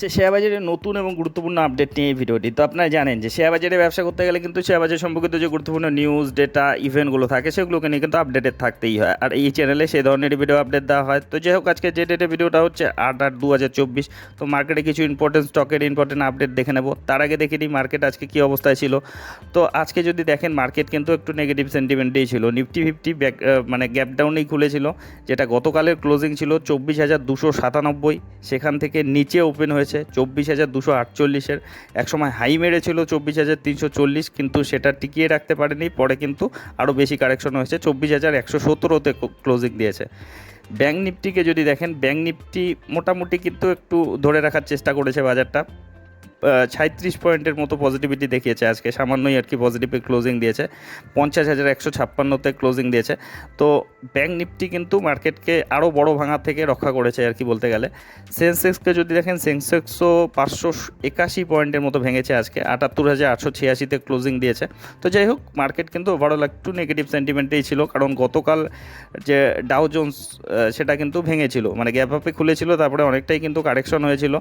সে share নতুন এবং গুরুত্বপূর্ণ আপডেট নিয়ে এই ভিডিওটি। তো আপনারা জানেন যে শেয়ার বাজারে ব্যবসা করতে গেলে কিন্তু শেয়ার বাজার সম্পর্কিত যে গুরুত্বপূর্ণ নিউজ ডেটা ইভেন্টগুলো থাকে, সেগুলোকে নিয়ে কিন্তু আপডেটেড থাকতেই হয়। আর এই চ্যানেলে সেই ধরনের ভিডিও আপডেট দেওয়া হয়। তো যাই হোক, আজকে যে ডেটে ভিডিওটা হচ্ছে আট আট দু হাজার চব্বিশ। তো মার্কেটে কিছু ইম্পর্টেন্ট স্টকের ইম্পর্টেন্ট আপডেট দেখে নেব। তার আগে দেখে নিই মার্কেট আজকে কী অবস্থায় ছিল। তো আজকে যদি দেখেন মার্কেট কিন্তু একটু নেগেটিভ সেন্টিমেন্টেই ছিল। নিফটি ফিফটি ব্যাক মানে গ্যাপ ডাউনেই খুলেছিল, যেটা গতকালের ক্লোজিং ছিল চব্বিশ হাজার দুশো সাতানব্বই। সেখান থেকে নিচে ওপেন হয়েছে চব্বিশ হাজার দুশো আটচল্লিশের। একসময় হাই মেরেছিল চব্বিশ হাজার তিনশো চল্লিশ, কিন্তু সেটা টিকিয়ে রাখতে পারেনি। পরে কিন্তু আরও বেশি কারেকশন হয়েছে, চব্বিশ হাজার একশো সতেরোতে ক্লোজিং দিয়েছে। ব্যাঙ্ক নিফটিকে যদি দেখেন ব্যাঙ্ক নিফটি মোটামুটি কিন্তু একটু ধরে রাখার চেষ্টা করেছে বাজারটা। সাঁত্রিশ পয়েন্টের মতো পজিটিভিটি দেখিয়েছে আজকে। সামান্যই আর কি পজিটিভে ক্লোজিং দিয়েছে। পঞ্চাশ হাজার একশো ছাপ্পান্নতে ক্লোজিং দিয়েছে। তো ব্যাঙ্ক নিফটি কিন্তু মার্কেটকে আরও বড় ভাঙা থেকে রক্ষা করেছে আর কি বলতে গেলে। সেন্সেক্সকে যদি দেখেন সেন্সেক্সও পাঁচশো একাশি পয়েন্টের মতো ভেঙেছে আজকে। আটাত্তর হাজার আটশো ছিয়াশিতে ক্লোজিং দিয়েছে। তো যাই হোক মার্কেট কিন্তু ওভারঅল একটু নেগেটিভ সেন্টিমেন্টেই ছিল। কারণ গতকাল যে ডাও জোন্স সেটা কিন্তু ভেঙেছিল। মানে গ্যাপ আপে খুলেছিল, তারপরে অনেকটাই কিন্তু কারেকশন হয়েছিল।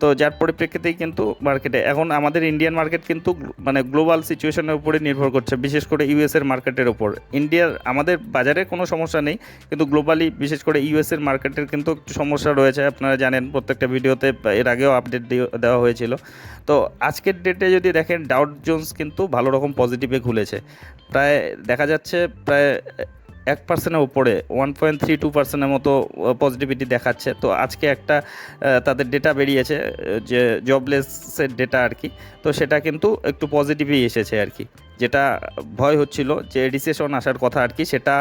তো যার পরিপ্রেক্ষিতেই কিন্তু মার্কেটে এখন আমাদের ইন্ডিয়ান মার্কেট কিন্তু মানে গ্লোবাল সিচুয়েশনের উপরে নির্ভর করছে, বিশেষ করে ইউএসের মার্কেটের ওপর ইন্ডিয়ার আমাদের বাজারে কোনো সমস্যা নেই, কিন্তু গ্লোবালি বিশেষ করে ইউএসের মার্কেটের কিন্তু একটু সমস্যা রয়েছে, আপনারা জানেন, প্রত্যেকটা ভিডিওতে এর আগেও আপডেট দেওয়া হয়েছিল। তো আজকের ডেটে যদি দেখেন ডাউট জোন্স কিন্তু ভালো রকম পজিটিভে খুলেছে প্রায় দেখা যাচ্ছে, প্রায় এক পার্সেন্টের উপরে ওয়ান পয়েন্ট থ্রি টু পার্সেন্টের মতো পজিটিভিটি দেখাচ্ছে। তো আজকে একটা তাদের ডেটা বেরিয়েছে যে জবলেসের ডেটা আর কি। তো সেটা কিন্তু একটু পজিটিভই এসেছে আর কি। যেটা ভয় হচ্ছিল, যে রিসেশন আসার কথা আর কি, সেটা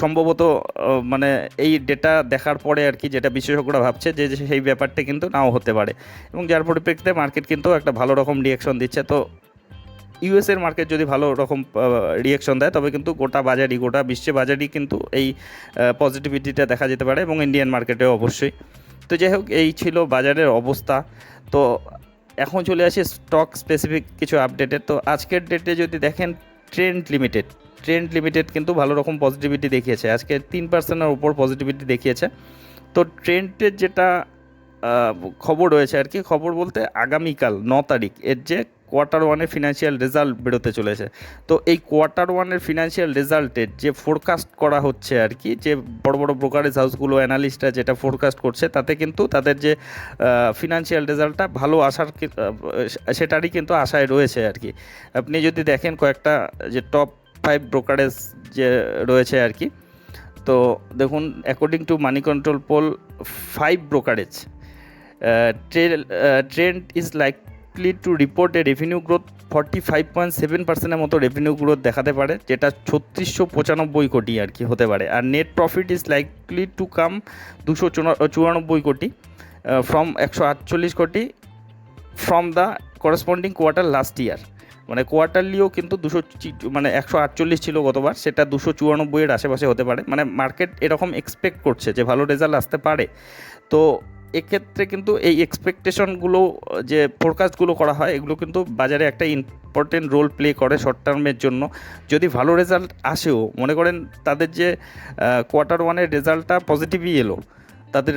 সম্ভবত মানে এই ডেটা দেখার পরে আর কি, যেটা বিশেষজ্ঞরা ভাবছে, যে সেই ব্যাপারটা কিন্তু নাও হতে পারে। এবং যার পরিপ্রেক্ষিতে মার্কেট কিন্তু একটা ভালো রকম রিয়াকশন দিচ্ছে। তো ইউএসের মার্কেট যদি ভালো রকম রিয়াকশন দেয়, তবে কিন্তু গোটা বাজারই, গোটা বিশ্বে বাজারই কিন্তু এই পজিটিভিটিটা দেখা যেতে পারে এবং ইন্ডিয়ান মার্কেটেও অবশ্যই। তো যাই হোক, এই ছিল বাজারের অবস্থা। তো এখন চলে আসি স্টক স্পেসিফিক কিছু আপডেটের তো আজকের ডেটে যদি দেখেন ট্রেন্ড লিমিটেড ট্রেন্ড লিমিটেড কিন্তু ভালো রকম পজিটিভিটি দেখিয়েছে। আজকে তিন পার্সেন্টের উপর পজিটিভিটি দেখিয়েছে। তো ট্রেন্ডের যেটা খবর রয়েছে আর কি, খবর বলতে আগামীকাল ন তারিখ, এর যে কোয়ার্টার ওয়ানের ফিনান্সিয়াল রেজাল্ট বেরোতে চলেছে। তো এই কোয়ার্টার ওয়ানের ফিনান্সিয়াল রেজাল্টের যে ফোরকাস্ট করা হচ্ছে আর কি, যে বড় বড় ব্রোকারেজ হাউসগুলো অ্যানালিস্টরা যেটা ফোরকাস্ট করছে, তাতে কিন্তু তাদের যে ফিনান্সিয়াল রেজাল্টটা ভালো আসার সেটারই কিন্তু আশায় রয়েছে আর কি। আপনি যদি দেখেন কয়েকটা, যে টপ ফাইভ ব্রোকারেজ যে রয়েছে আর কি, তো দেখুন according to money control poll five brokerage Trent is like to report revenue growth forty five point seven পার্সেন্টের মতো রেভিনিউ গ্রোথ দেখাতে পারে, যেটা ছত্রিশশো পঁচানব্বই কোটি আর কি হতে পারে। আর net profit is likely to come দুশো চুরানব্বই কোটি ফ্রম একশো আটচল্লিশ crore from the corresponding quarter last year মানে কোয়ার্টারলিও কিন্তু দুশো মানে একশো আটচল্লিশ ছিল গতবার, সেটা দুশো চুরানব্বইয়ের আশেপাশে হতে পারে। মানে মার্কেট এরকম এক্সপেক্ট করছে যে ভালো রেজাল্ট আসতে পারে। তো এক্ষেত্রে কিন্তু এই এক্সপেকটেশনগুলো যে ফোরকাস্টগুলো করা হয়, এগুলো কিন্তু বাজারে একটা ইম্পর্টেন্ট রোল প্লে করে শর্ট টার্মের জন্য। যদি ভালো রেজাল্ট আসেও, মনে করেন তাদের যে কোয়ার্টার ওয়ানের রেজাল্টটা পজিটিভই এলো, তাদের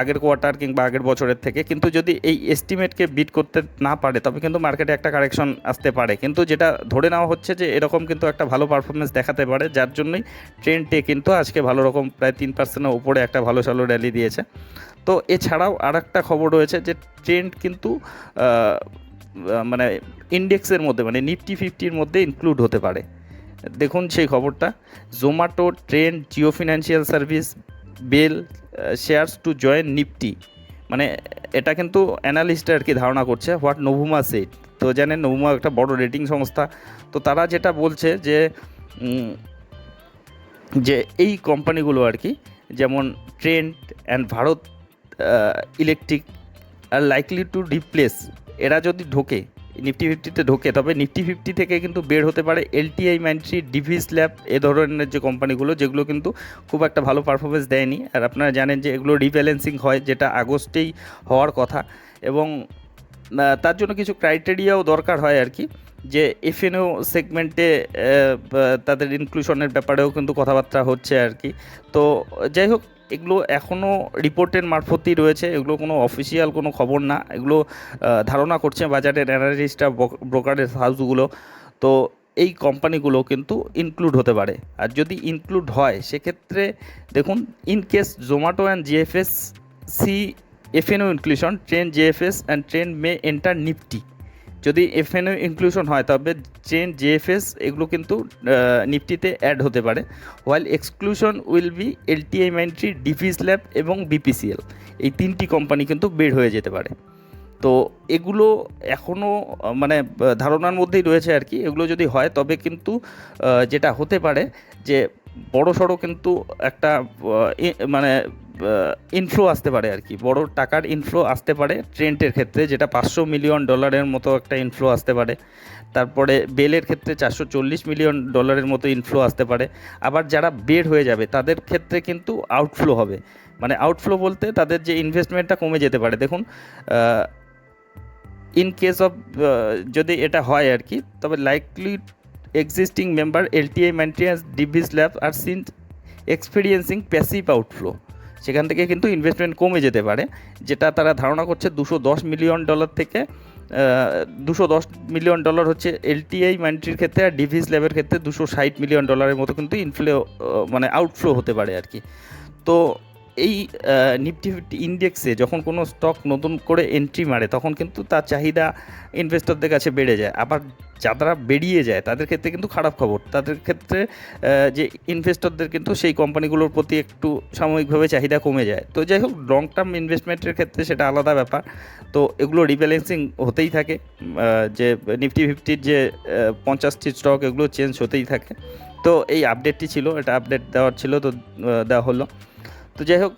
আগের কোয়ার্টার কিংবা আগের বছরের থেকে, কিন্তু যদি এই এস্টিমেটকে বিট করতে না পারে, তবে কিন্তু মার্কেটে একটা কারেকশন আসতে পারে। কিন্তু যেটা ধরে নেওয়া হচ্ছে যে, এরকম কিন্তু একটা ভালো পারফরমেন্স দেখাতে পারে, যার জন্যই ট্রেন্ডে কিন্তু আজকে ভালো রকম, প্রায় তিন পার্সেন্টের উপরে একটা ভালো সালো র্যালি দিয়েছে। তো এছাড়াও আর একটা খবর রয়েছে যে ট্রেন্ড কিন্তু মানে ইন্ডেক্সের মধ্যে মানে নিফটি ফিফটির মধ্যে ইনক্লুড হতে পারে। দেখুন সেই খবরটা। Zomato trend Jio financial service বেল শেয়ারস টু জয়েন নিফটি মানে এটা কিন্তু অ্যানালিস্ট আর কি ধারণা করছে হোয়াট নভুমা সেট তো জানেন নভুমা একটা বড় রেটিং সংস্থা। তো তারা যেটা বলছে যে যে এই কোম্পানিগুলো আর কি, যেমন ট্রেন্ড অ্যান্ড ভারত ইলেকট্রিক আর লাইকলি টু রিপ্লেস এরা যদি ঢোকে নিফটি ফিফটিতে ঢোকে, তবে নিফটি ফিফটি থেকে কিন্তু বের হতে পারে এলটিআই মাইন্ট্রি ডিভিস ল্যাব এ ধরনের যে কোম্পানিগুলো যেগুলো কিন্তু খুব একটা ভালো পারফরমেন্স দেয়নি। আর আপনারা জানেন যে এগুলো রিব্যালেন্সিং হয়, যেটা আগস্টেই হওয়ার কথা। এবং তার জন্য কিছু ক্রাইটেরিয়াও দরকার হয় আর কি, যে এফএনও সেগমেন্টে তাদের ইনক্লুশনের ব্যাপারেও কিন্তু কথাবার্তা হচ্ছে আর কি। তো, যাই হোক এগুলো এখনও রিপোর্টের মারফতই রয়েছে, এগুলো কোনো অফিসিয়াল কোনো খবর না, এগুলো ধারণা করছে বাজারের অ্যানালিস্টরা ব্রোকারের হাউসগুলো তো এই কোম্পানিগুলো কিন্তু ইনক্লুড হতে পারে। আর যদি ইনক্লুড হয়, সেক্ষেত্রে দেখুন in case Zomato and JFS see FNO inclusion Trent JFS and Trent may enter Nifty যদি এফএনও ইনক্লুশন হয়, তবে ট্রেন জেএফএস এগুলো কিন্তু নিফটিতে অ্যাড হতে পারে। While exclusion will be LTI Mindtree Divi's lab এবং বিপিসিএল এই তিনটি কোম্পানি কিন্তু বের হয়ে যেতে পারে। তো এগুলো এখনও মানে ধারণার মধ্যেই রয়েছে আর কি। এগুলো যদি হয়, তবে কিন্তু যেটা হতে পারে যে বড় সড়ো কিন্তু একটা মানে ইনফ্লো আসতে পারে আর কি। বড় টাকার ইনফ্লো আসতে পারে ট্রেন্টের ক্ষেত্রে, যেটা পাঁচশো মিলিয়ন ডলারের মতো একটা ইনফ্লো আসতে পারে। তারপরে বেলের ক্ষেত্রে চারশো চল্লিশ মিলিয়ন ডলারের মতো ইনফ্লো আসতে পারে। আবার যারা বের হয়ে যাবে, তাদের ক্ষেত্রে কিন্তু আউটফ্লো হবে। মানে আউটফ্লো বলতে তাদের যে ইনভেস্টমেন্টটা কমে যেতে পারে। দেখুন ইন কেস অফ যদি এটা হয় আর কি, তবে likely existing member LTI maintenance Divi's lab আর সিন এক্সপিরিয়েন্সিং প্যাসিভ আউটফ্লো সেখান থেকে কিন্তু ইনভেস্টমেন্ট কমে যেতে পারে, যেটা তারা ধারণা করছে দুশো দশ মিলিয়ন ডলার থেকে দুশো দশ মিলিয়ন ডলার হচ্ছে এলটিআই মাইন্ট্রির ক্ষেত্রে আর ডিভিস ল্যাবের ক্ষেত্রে দুশো ষাট মিলিয়ন ডলারের মতো কিন্তু ইনফ্লো মানে আউটফ্লো হতে পারে আর কি। তো এই নিফটি ফিফটি ইন্ডেক্সে যখন কোনো স্টক নতুন করে এন্ট্রি মারে, তখন কিন্তু তার চাহিদা ইনভেস্টরদের কাছে বেড়ে যায়। আবার যারা বেরিয়ে যায়, তাদের ক্ষেত্রে কিন্তু খারাপ খবর। তাদের ক্ষেত্রে যে ইনভেস্টরদের কিন্তু সেই কোম্পানিগুলোর প্রতি একটু সাময়িকভাবে চাহিদা কমে যায়। তো যাই হোক লং টার্ম ইনভেস্টমেন্টের ক্ষেত্রে সেটা আলাদা ব্যাপার। তো এগুলো রিব্যালেন্সিং হতেই থাকে যে নিফটি ফিফটির যে পঞ্চাশটি স্টক এগুলো চেঞ্জ হতেই থাকে। তো এই আপডেটটি ছিল, এটা আপডেট দেওয়ার ছিল, তো দেওয়া হলো। তো যাই হোক,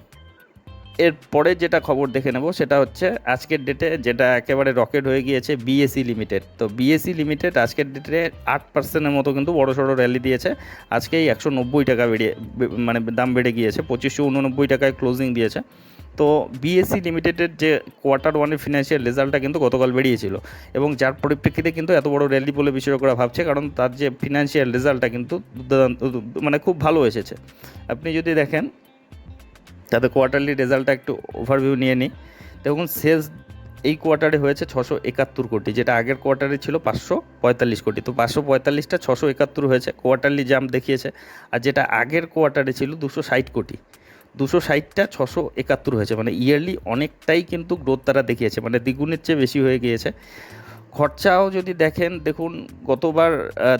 এর পরে যেটা খবর দেখে নেব সেটা হচ্ছে আজকের ডেটে যেটা একেবারে রকেট হয়ে গিয়েছে বিএসসি লিমিটেড তো বিএসসি লিমিটেড আজকের ডেটে আট পার্সেন্টের মতো কিন্তু বড় সড়ো র্যালি দিয়েছে। আজকেই একশো নব্বই টাকা বেড়ে মানে দাম বেড়ে গিয়েছে, পঁচিশশো উননব্বই টাকায় ক্লোজিং দিয়েছে। তো বিএসসি লিমিটেডের যে কোয়ার্টার ওয়ানের ফিনান্সিয়াল রেজাল্টটা কিন্তু গতকাল বেরিয়েছিল। এবং যার পরিপ্রেক্ষিতে কিন্তু এত বড় র্যালি বলে বিশেষজ্ঞরা ভাবছে, কারণ তার যে ফিনান্সিয়াল রেজাল্টটা কিন্তু মানে খুব ভালো এসেছে। আপনি যদি দেখেন তাদের কোয়ার্টারলি রেজাল্টটা একটু ওভারভিউ নিয়ে নিই। দেখুন সেলস এই কোয়ার্টারে হয়েছে ছশো একাত্তর কোটি, যেটা আগের কোয়ার্টারে ছিল পাঁচশো পঁয়তাল্লিশ কোটি। তো পাঁচশো পঁয়তাল্লিশটা ছশো একাত্তর হয়েছে কোয়ার্টারলি জাম্প দেখিয়েছে। আর যেটা আগের কোয়ার্টারে ছিল দুশো ষাট কোটি, দুশো ষাটটা ছশো একাত্তর হয়েছে। মানে ইয়ারলি অনেকটাই কিন্তু গ্রোথ তারা দেখিয়েছে মানে দ্বিগুণের চেয়ে বেশি হয়ে গিয়েছে। খরচাও যদি দেখেন, দেখুন, গতবার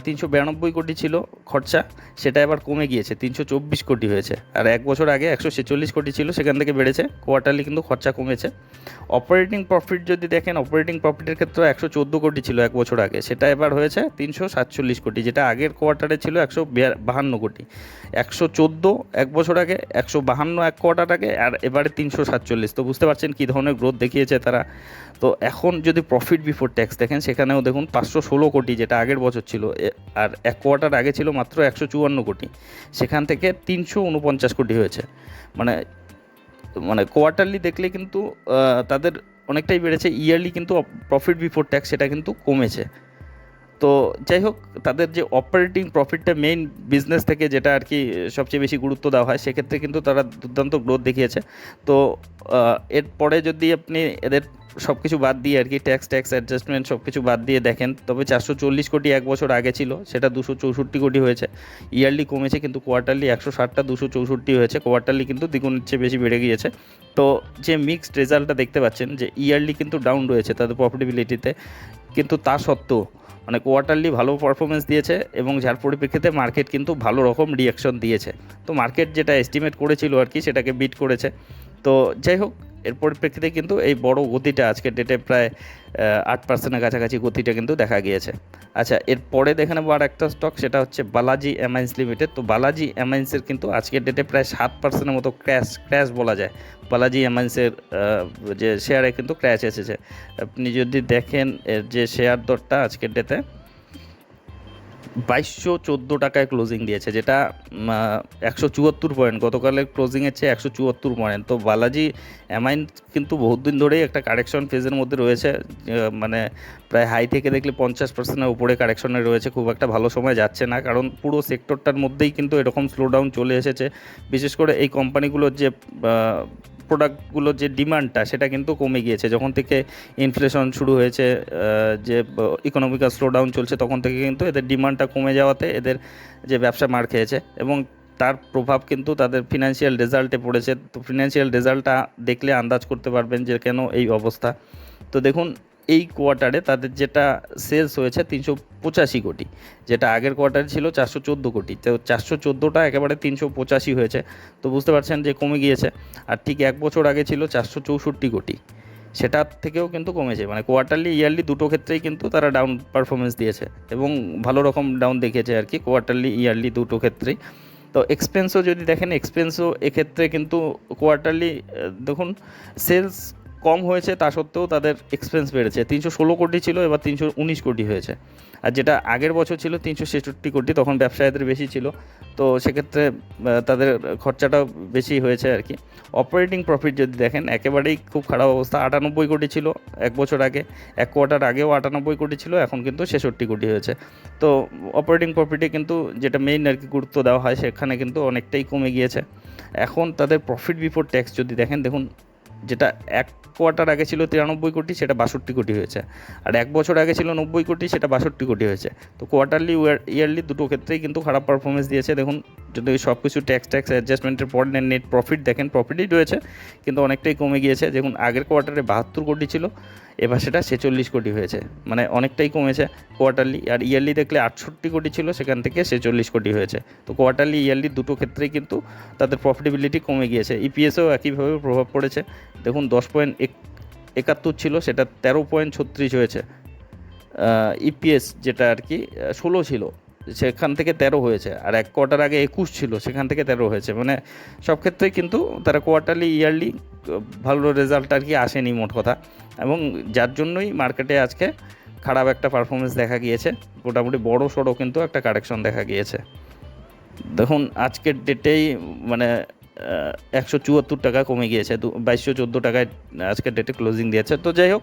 তিনশো বিরানব্বই কোটি ছিল খরচা, সেটা এবার কমে গিয়েছে, তিনশো চব্বিশ কোটি হয়েছে। আর এক বছর আগে একশো ছেচল্লিশ কোটি ছিল, সেখান থেকে বেড়েছে কোয়ার্টারলি কিন্তু খরচা কমেছে। অপারেটিং প্রফিট যদি দেখেন অপারেটিং প্রফিটের ক্ষেত্রে একশো চোদ্দ কোটি ছিল এক বছর আগে, সেটা এবার হয়েছে তিনশো সাতচল্লিশ কোটি, যেটা আগের কোয়ার্টারে ছিল একশো বাহান্ন কোটি। একশো চোদ্দ এক বছর আগে, একশো বাহান্ন এক কোয়ার্টার আগে, আর এবারে তিনশো সাতচল্লিশ। তো বুঝতে পারছেন কী ধরনের গ্রোথ দেখিয়েছে তারা। তো এখন যদি প্রফিট বিফোর ট্যাক্স দেখেন, সেখানেও দেখুন পাঁচশো ষোলো কোটি যেটা আগের বছর ছিল আর এক কোয়ার্টার আগে ছিল মাত্র একশো চুয়ান্ন কোটি। সেখান থেকে তিনশো উনপঞ্চাশ কোটি হয়েছে। মানে মানে কোয়ার্টারলি দেখলে কিন্তু তাদের অনেকটাই বেড়েছে। ইয়ারলি কিন্তু প্রফিট বিফোর ট্যাক্স সেটা কিন্তু কমেছে। তো যাই হোক, তাদের যে অপারেটিং প্রফিটটা মেইন বিজনেস থেকে যেটা আর কি সবচেয়ে বেশি গুরুত্ব দেওয়া হয়, সেক্ষেত্রে কিন্তু তারা দুর্দান্ত গ্রোথ দেখিয়েছে। তো এরপরে যদি আপনি এদের সব কিছু বাদ দিয়ে আর কি ট্যাক্স ট্যাক্স অ্যাডজাস্টমেন্ট সব কিছু বাদ দিয়ে দেখেন। তবে চারশো চল্লিশ কোটি এক বছর আগে ছিল, সেটা দুশো চৌষট্টি কোটি হয়েছে। ইয়ারলি কমেছে কিন্তু কোয়ার্টারলি একশো ষাটটা, দুশো চৌষট্টি হয়েছে। কোয়ার্টারলি কিন্তু দ্বিগুণের চেয়ে বেশি বেড়ে গিয়েছে। তো যে মিক্সড রেজাল্টটা দেখতে পাচ্ছেন, যে ইয়ারলি কিন্তু ডাউন রয়েছে তাদের প্রফিটেবিলিটিতে কিন্তু তা সত্ত্বেও মানে কোয়ার্টারলি ভালো পারফরমেন্স দিয়েছে এবং যার পরিপ্রেক্ষিতে মার্কেট কিন্তু ভালো রকম রিয়াকশন দিয়েছে। তো মার্কেট যেটা এস্টিমেট করেছিল আর কি, সেটাকে বিট করেছে। তো যাই হোক এর পরিপ্রেক্ষিতে কিন্তু এই বড় গতিটা আজকের ডেটে প্রায় আট পার্সেন্টের কাছাকাছি গতিটা কিন্তু দেখা গিয়েছে। আচ্ছা এরপরে দেখে নেব আর একটা স্টক সেটা হচ্ছে বালাজি অ্যামাইন্স লিমিটেড তো বালাজি অ্যামাইন্সের কিন্তু আজকের ডেটে প্রায় সাত পার্সেন্টের মতো ক্র্যাশ ক্র্যাশ বলা যায়। বালাজি অ্যামাইন্সের যে শেয়ারে কিন্তু ক্র্যাশ এসেছে। আপনি যদি দেখেন এর যে শেয়ার দরটা আজকের ডেতে বাইশশো চোদ্দ টাকায় ক্লোজিং দিয়েছে, যেটা একশো চুয়াত্তর পয়েন্ট। গতকালের ক্লোজিংয়ের চেয়ে একশো চুয়াত্তর পয়েন্ট। তো বালাজি অ্যামাইন কিন্তু বহুত দিন ধরেই একটা কারেকশন ফেজের মধ্যে রয়েছে মানে প্রায় হাই থেকে দেখলে পঞ্চাশ পার্সেন্টের উপরে কারেকশনে রয়েছে, খুব একটা ভালো সময় যাচ্ছে না। কারণ পুরো সেক্টরটার মধ্যেই কিন্তু এরকম স্লোডাউন চলে এসেছে। বিশেষ করে এই কোম্পানিগুলোর যে প্রোডাক্টগুলোর যে ডিমান্ডটা সেটা কিন্তু কমে গিয়েছে। যখন থেকে ইনফ্লেশন শুরু হয়েছে যে ইকোনমিক্যাল স্লোডাউন চলছে, তখন থেকে কিন্তু এদের ডিমান্ডটা কমে যাওয়াতে এদের যে ব্যবসা মার খেয়েছে এবং তার প্রভাব কিন্তু তাদের ফিনান্সিয়াল রেজাল্টে পড়েছে। তো ফিনান্সিয়াল রেজাল্টটা দেখলে আন্দাজ করতে পারবেন যে কেন এই অবস্থা। তো দেখুন এই কোয়ার্টারে তাদের যেটা সেলস হয়েছে তিনশো পঁচাশি কোটি, যেটা আগের কোয়ার্টারে ছিল চারশো চোদ্দ কোটি। তো চারশো চোদ্দোটা একেবারে তিনশো পঁচাশি হয়েছে। তো বুঝতে পারছেন যে কমে গিয়েছে। আর ঠিক এক বছর আগে ছিল চারশো চৌষট্টি কোটি। সেটার থেকেও কিন্তু কমেছে। মানে কোয়ার্টারলি ইয়ারলি দুটো ক্ষেত্রেই কিন্তু তারা ডাউন পারফরমেন্স দিয়েছে। এবং ভালো রকম ডাউন দেখেছে আর কি কোয়ার্টারলি ইয়ারলি দুটো ক্ষেত্রেই। তো এক্সপেন্সও যদি দেখেন এক্সপেন্সও এক্ষেত্রে কিন্তু কোয়ার্টারলি দেখুন সেলস কম হয়েছে, তা সত্ত্বেও তাদের এক্সপেন্স বেড়েছে। তিনশো ষোলো কোটি ছিল, এবার তিনশো উনিশ কোটি হয়েছে। আর যেটা আগের বছর ছিল, তিনশো ছেষট্টি কোটি, তখন ব্যবসায়ীদের বেশি ছিল। তো সেক্ষেত্রে তাদের খরচাটাও বেশি হয়েছে আর কি। অপারেটিং প্রফিট যদি দেখেন, একেবারেই খুব খারাপ অবস্থা। আটানব্বই কোটি ছিল এক বছর আগে, এক কোয়ার্টার আগেও আটানব্বই কোটি ছিল, এখন কিন্তু ছেষট্টি কোটি হয়েছে। তো অপারেটিং প্রফিটে কিন্তু যেটা মেইন আর কি গুরুত্ব দেওয়া হয়, সেখানে কিন্তু অনেকটাই কমে গিয়েছে। এখন তাদের প্রফিট বিফোর ট্যাক্স যদি দেখেন, দেখুন যেটা এক কোয়ার্টার আগে ছিল তিরানব্বই কোটি, সেটা বাষট্টি কোটি হয়েছে। আর এক বছর আগে ছিল নব্বই কোটি, সেটা বাষট্টি কোটি হয়েছে। তো কোয়ার্টারলি ইয়ারলি দুটো ক্ষেত্রেই কিন্তু খারাপ পারফরমেন্স দিয়েছে। দেখুন সব কিছু ট্যাক্স ট্যাক্স অ্যাডজাস্টমেন্টের পর নেট প্রফিট দেখেন প্রফিটই রয়েছে, কিন্তু অনেকটাই কমে গিয়েছে। দেখুন, আগের কোয়ার্টারে বাহাত্তর কোটি ছিল, এবার সেটা ছেচল্লিশ কোটি হয়েছে মানে অনেকটাই কমেছে। কোয়ার্টারলি আর ইয়ারলি দেখলে আটষট্টি কোটি ছিল, সেখান থেকে ছেচল্লিশ কোটি হয়েছে। তো কোয়ার্টারলি ইয়ারলি দুটো ক্ষেত্রেই কিন্তু তাদের প্রফিটেবিলিটি কমে গিয়েছে। ইপিএসও একইভাবে প্রভাব পড়েছে। দেখুন, দশ পয়েন্ট একাত্তর ছিল, সেটা তেরো পয়েন্ট ছত্রিশ হয়েছে। ইপিএস যেটা আর কি, ষোলো ছিল। সেখান থেকে তেরো হয়েছে। আর এক কোয়ার্টার আগে একুশ ছিল, সেখান থেকে তেরো হয়েছে। মানে সব ক্ষেত্রেই কিন্তু তারা কোয়ার্টারলি ইয়ারলি ভালো রেজাল্ট আর কি আসেনি মোট কথা। এবং যার জন্যই মার্কেটে আজকে খারাপ একটা পারফরমেন্স দেখা গিয়েছে। মোটামুটি বড় সড়ো কিন্তু একটা কারেকশন দেখা গিয়েছে। দেখুন, আজকের ডেটেই মানে একশো চুয়াত্তর টাকা কমে গিয়েছে। দু, বাইশশো চোদ্দ টাকায় আজকের ডেটে ক্লোজিং দিয়েছে। তো যাই হোক